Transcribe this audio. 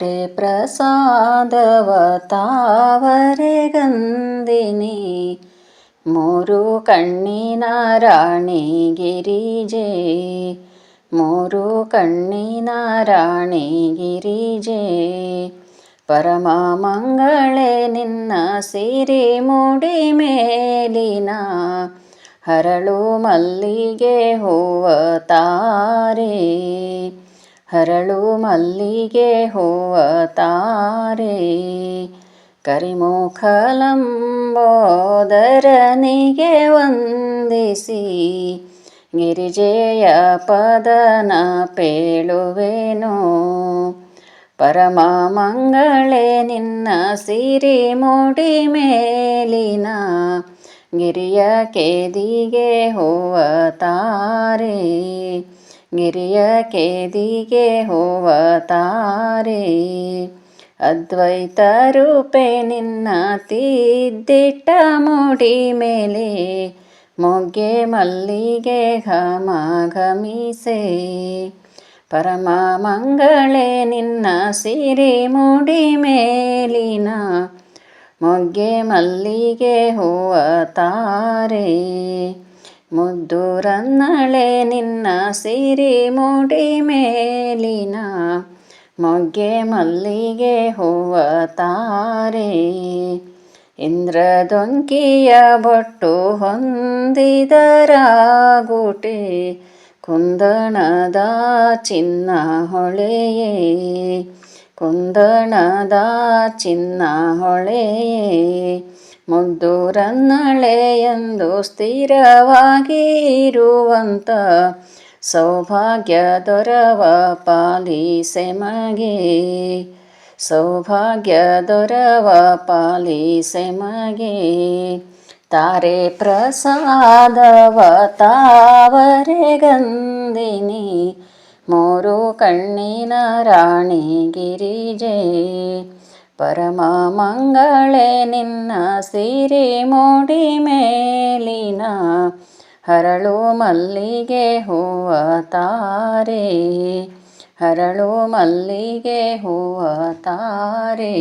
ಕೊಟ್ಟೆ ಪ್ರಸಾದವ ತಾವರೆ ಗಂದಿನಿ ಮೂರು ಕಣ್ಣಿನ ರಾಣಿ ಗಿರಿಜೆ ಮೂರು ಕಣ್ಣಿನ ರಾಣಿ ಗಿರಿಜೆ ಪರಮ ಮಂಗಳೇ, ನಿನ್ನ ಸಿರಿ ಮುಡಿ ಮೇಲಿನ. ಹರಳು ಮಲ್ಲಿಗೆ ಹೂವ ತಾರೆ. ಹರಳು ಮಲ್ಲಿಗೆ ಹೂವ ತಾರೆ. ಕರಿಮುಖಲಂಬೋದರನಿಗೆ ವಂದಿಸಿ. ಗಿರಿಜೆಯ ಪದನ ಪೇಳುವೆನು. ಪರಮ ಮಂಗಳೇ ನಿನ್ನ ಸಿರಿ ಮುಡಿ ಮೇಲಿನ ಗಿರಿಯ ಕೇದಿಗೆ ಹೂವ ತಾರೆ. ಗಿರಿಯ ಕೇದಿಗೆ ಹೋವ ತಾರೆ, ಅದ್ವೈತ ರೂಪೆ ನಿನ್ನ ತಿದ್ದಿಟ್ಟ ಮುಡಿ ಮೇಲೆ, ಮೊಗ್ಗೆ ಮಲ್ಲಿಗೆ ಘಮ ಘಮಿಸೆ ಪರಮ ಮಂಗಳೇ, ನಿನ್ನ ಸಿರಿ ಮುಡಿ ಮೇಲಿನ ಮೊಗ್ಗೆ ಮಲ್ಲಿಗೆ ಹೂವ ತಾರೆ ಮುದ್ದು ರನ್ನಳೆ ನಿನ್ನ ಸಿರಿ ಮುಡಿ ಮೇಲಿನ ಮೊಗ್ಗೆ ಮಲ್ಲಿಗೆ ಹೂವ ತಾರೆ. ಇಂದ್ರದೊಂಕಿಯ ಬೊಟ್ಟು ಹೊಂದಿದರಾಗುಟೆ, ಕುಂದಣದ ಚಿನ್ನ ಹೊಳೆಯೇ. ಕುಂದಣದ ಚಿನ್ನ ಹೊಳೆಯೇ. ಎಂದು ಸ್ಥಿರವಾಗಿ ಇರುವಂತ ಸೌಭಾಗ್ಯ ದೊರವ ಪಾಲಿಸೆ ಮಗೆ. ಸೌಭಾಗ್ಯ ದೊರವ ಪಾಲಿಸೆ ಮಗೆ. ತಾರೆ ಪ್ರಸಾದವ ತಾವರೆ ಗಂದಿನಿ, ಮೂರು ಕಣ್ಣಿನ ರಾಣಿ ಗಿರಿಜೆ. ಪರಮ ಮಂಗಳೇ ನಿನ್ನ ಸಿರಿ ಮೋಡಿ ಮೇಲಿನ ಹರಳು ಮಲ್ಲಿಗೆ ಹೂವ ತಾರೆ. ಹರಳು ಮಲ್ಲಿಗೆ ಹೂವ ತಾರೆ.